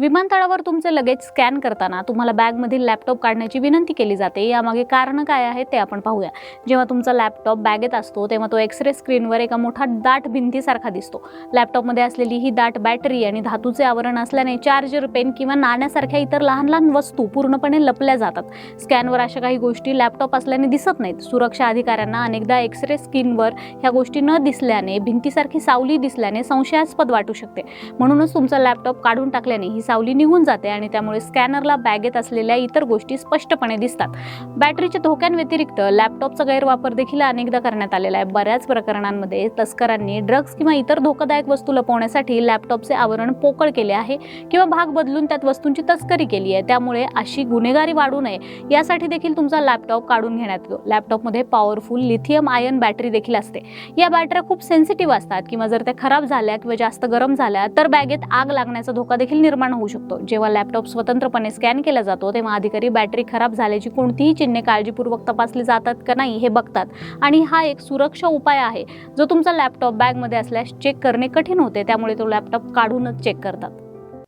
विमानतळावर तुमचे luggage scan करताना तुम्हाला बॅगमधील लॅपटॉप काढण्याची विनंती केली जाते. यामागे कारण काय आहे ते आपण पाहूया. जेव्हा तुमचा लॅपटॉप बॅगेत असतो तेव्हा तो एक्सरे स्क्रीनवर एका मोठा दाट भिंतीसारखा दिसतो. लॅपटॉपमध्ये असलेली ही दाट बॅटरी आणि धातूचे आवरण असल्याने चार्जर पेन किंवा नाण्यासारख्या इतर लहान लहान वस्तू पूर्णपणे लपल्या जातात. स्कॅनवर अशा काही गोष्टी लॅपटॉप असल्याने दिसत नाहीत. सुरक्षा अधिकाऱ्यांना अनेकदा एक्सरे स्क्रीनवर ह्या गोष्टी न दिसल्याने भिंतीसारखी सावली दिसल्याने संशयास्पद वाटू शकते. म्हणूनच तुमचा लॅपटॉप काढून टाकल्याने ही सावली निघून जाते आणि त्यामुळे स्कॅनरला बॅगेत असलेल्या इतर गोष्टी स्पष्टपणे दिसतात. बॅटरीच्या धोक्यांव्यतिरिक्त लॅपटॉपचा गैरवापर देखील अनेकदा करण्यात आलेला आहे. बऱ्याच प्रकरणांमध्ये तस्करांनी ड्रग्ज किंवा इतर धोकादायक वस्तू लपवण्यासाठी लॅपटॉपचे आवरण पोकळ केले आहे किंवा भाग बदलून त्यात वस्तूंची तस्करी केली आहे. त्यामुळे अशी गुन्हेगारी वाढू नये यासाठी देखील तुमचा लॅपटॉप काढून घेण्यात येतो. लॅपटॉपमध्ये पॉवरफुल लिथियम आयन बॅटरी देखील असते. या बॅटऱ्या खूप सेन्सिटिव्ह असतात किंवा जर त्या खराब झाल्या किंवा जास्त गरम झाल्या तर बॅगेत आग लागण्याचा धोका देखील निर्माण होऊ शकतो. जेव्हा लॅपटॉप स्वतंत्रपणे स्कॅन केला जातो तेव्हा अधिकारी बॅटरी खराब झाल्याची कोणतीही चिन्हे काळजीपूर्वक तपासली जातात का नाही हे बघतात. आणि हा एक सुरक्षा उपाय आहे. जो तुमचा लॅपटॉप बॅगमध्ये असल्यास चेक करणे कठीण होते त्यामुळे तो लॅपटॉप काढूनच चेक करतात.